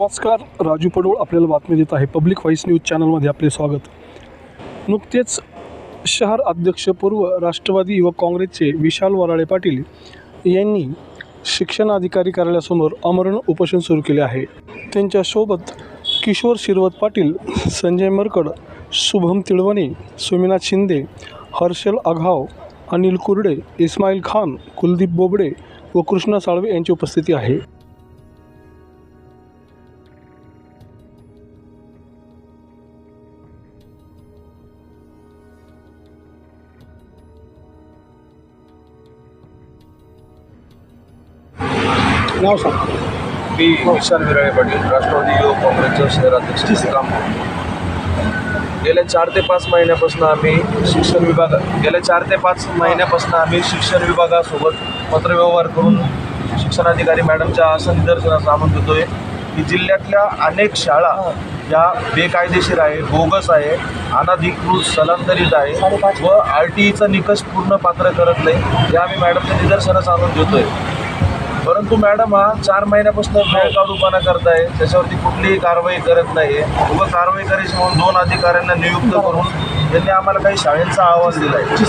नमस्कार राजू पडोळ आपल्याला बातमी देत आहे. पब्लिक व्हॉइस न्यूज चॅनलमध्ये आपले स्वागत. नुकतेच शहर अध्यक्षपूर्व राष्ट्रवादी युवक काँग्रेसचे विशाल वराळे पाटील यांनी शिक्षण अधिकारी कार्यालयासमोर आमरण उपोषण सुरू केले आहे. त्यांच्यासोबत किशोर शिरवत पाटील संजय मरकड शुभम तिळवणे सुमिनाथ शिंदे हर्षल आघाव अनिल कुर्डे इस्माईल खान कुलदीप बोबडे व कृष्णा साळवे यांची उपस्थिती आहे. नाव सांग. मी विशाल विराळे पाटील राष्ट्रवादी युवक काँग्रेसचं शहराध्यक्ष काम गेल्या चार ते पाच महिन्यापासून आम्ही शिक्षण विभाग गेल्या चार ते पाच महिन्यापासून आम्ही शिक्षण विभागासोबत पत्रव्यवहार करून शिक्षणाधिकारी मॅडमच्या असं निदर्शनास आणून देतोय. की जिल्ह्यातल्या अनेक शाळा या बेकायदेशीर आहे बोगस आहे अनधिकृत स्थलांतरित आहे व आर टी ईचा निकष पूर्ण पात्र करत नाही हे आम्ही मॅडमच्या निदर्शनास आणून देतोय. परंतु मॅडम हा चार महिन्यापासून वेळ काढूपणा करताय. त्याच्यावरती कुठलीही कारवाई करत नाही आहे उगं कारवाई करायची म्हणून दोन अधिकाऱ्यांना नियुक्त करून त्यांनी आम्हाला काही शाळेचा अहवाल दिला आहे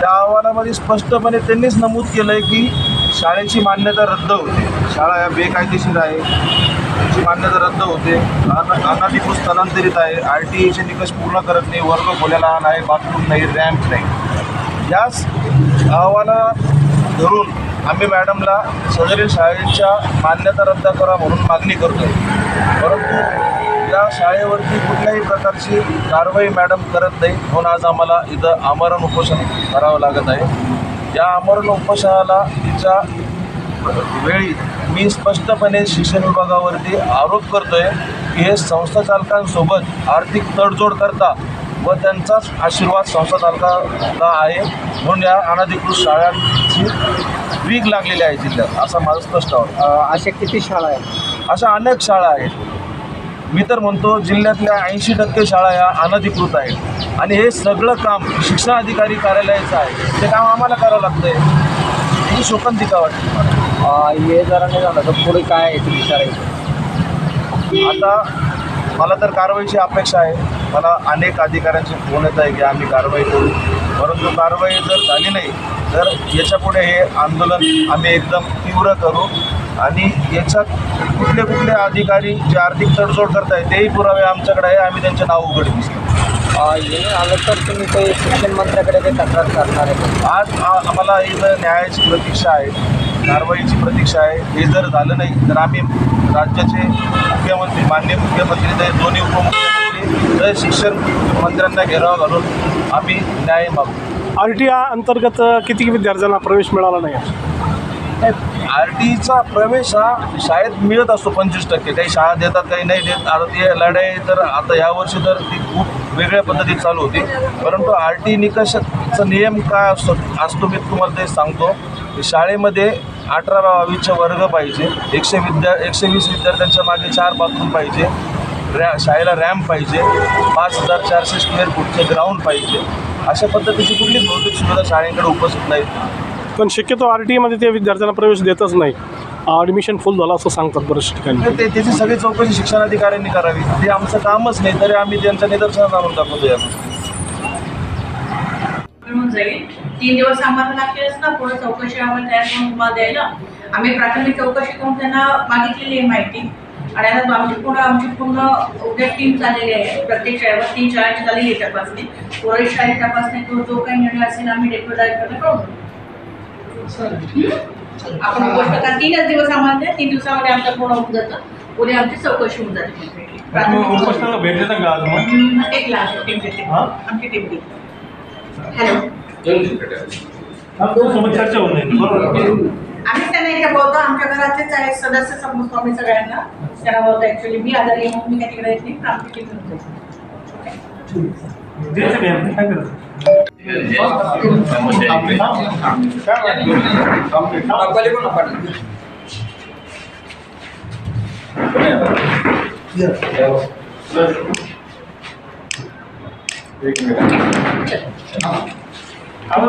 त्या अहवालामध्ये स्पष्टपणे त्यांनीच नमूद केलं आहे की शाळेची मान्यता रद्द होते. शाळा या बेकायदेशीर आहे. त्याची मान्यता रद्द होते. अन अनधिकृत स्थलांतरित आहे. आर टी ईचे निकष पूर्ण करत नाही. वर्ग खोल्या लहान आहे. बाथरूम नाही. रॅम्प नाही. याच अहवाला धरून आम्ही मॅडमला सदरील शाळेच्या मान्यता रद्द करा म्हणून मागणी करतो परंतु या शाळेवरती कुठल्याही प्रकारची कारवाई मॅडम करत नाही म्हणून आज आम्हाला इथं आमरण उपोषण करावं लागत आहे. या आमरण उपोषणाला तिच्या वेळी मी स्पष्टपणे शिक्षण विभागावरती आरोप करतोय की हे संस्था चालकांसोबत आर्थिक तडजोड करता व त्यांचाच आशीर्वाद संस्था चालकाला आहे म्हणून या अनधिकृत शाळांची वीग लागलेली आहे जिल्ह्यात असा माझं स्पष्ट आहे अशा किती शाळा आहेत? अशा अनेक शाळा आहेत. मी तर म्हणतो जिल्ह्यातल्या ऐंशी टक्के शाळा या अनधिकृत आहेत. आणि हे सगळं काम शिक्षणाधिकारी कार्यालयाचं आहे. ते काम आम्हाला करावं लागतंय. ही शोकांतिका वाटते मला. अ, हे जरा नाही झालं तर पुढे काय आहे तुम्ही करायचं आता मला तर कारवाईची अपेक्षा आहे. मला अनेक अधिकाऱ्यांचे फोन येत आहे की आम्ही कारवाई करू. परंतु कारवाई जर झाली नाही तर याच्यापुढे हे आंदोलन आम्ही एकदम तीव्र करू. आणि याच्यात कुठले कुठले अधिकारी जे आर्थिक तडजोड करत आहेत तेही पुरावे आमच्याकडे आहे. आम्ही त्यांचे नाव उघडकीस अ, हे आलं तर तुम्ही काही शिक्षण मंत्र्याकडे काही तक्रार करणार आहे. का? आज आम्हाला इथं न्यायाची प्रतीक्षा आहे कारवाईची प्रतीक्षा आहे हे जर झालं नाही तर आम्ही राज्याचे मुख्यमंत्री माननीय मुख्यमंत्री ते दोन्ही उपमुख्यमंत्री तर शिक्षण मंत्र्यांना घेराव घालून आम्ही न्याय मागू. आर टी आय अंतर्गत किती विद्यार्थ्यांना प्रवेश मिळाला नाही? आर टीचा प्रवेश हा शाळेत मिळत असतो पंचवीस टक्के. काही शाळा देतात काही नाही देत. आता ती लढाई तर आता यावर्षी तर ती खूप वेगळ्या पद्धतीत चालू होती. परंतु आर टी निकषाचा नियम काय असतो असतो मी तुम्हाला ते सांगतो. की शाळेमध्ये अठरा बावीसचे वर्ग पाहिजे. एकशे विद्या एकशे वीस विद्यार्थ्यांच्या मागे चार बाथरूम पाहिजे. रॅ शाळेला रॅम्प पाहिजे पाच हजार चारशे स्क्वेअर फूटचे ग्राउंड पाहिजे. अशा पद्धतीची कुठलीच भौतिक सुविधा शाळेकडे उपस्थित नाहीत. पण शक्यतो आर टी मध्ये ते विद्यार्थ्यांना प्रवेश देतच नाही. ॲडमिशन फुल झालं असं सांगतात बऱ्याच ठिकाणी. ते त्याची सगळी चौकशी शिक्षणाधिकाऱ्यांनी करावी. ते आमचं कामच नाही तरी आम्ही त्यांच्या निदर्शनात आणून दाखवतो या. मिळून जाईल. तीन दिवस आम्हाला ना पुढे चौकशी आम्हाला तयार करून द्यायला. आम्ही प्राथमिक चौकशी करून त्यांना मागितलेली आहे माहिती. आणि आता आमची पूर्ण आमची पूर्ण उद्या टीम चाललेली आहे. प्रत्येक शाळेवर तीन शाळांची झालेली आहे तपासणी पुढे शाळेत तपासणी तो जो काही निर्णय असेल आम्ही डेप्युटी डायरेक्टरला कळवू आपण गोष्ट का तीनच दिवस आम्हाला तीन दिवसामध्ये आमचं पूर्ण होऊन जातं. उद्या आमची चौकशी होऊन जाते प्राथमिक चौकशी. भेटले का आज हम्म, एक लाख टीम देते. हा? आमची टीम देते. हॅलो. चर्चा होऊन आम्ही त्यांना इथे बोलतो आमच्या घरातलेच आहेत सदस्य समजतो आम्ही सगळ्यांना. त्यांना बोलतो ऍक्च्युली मी आजारी आहे म्हणून मी काही तिकडे येत नाही टीम येऊन जाईल. आपण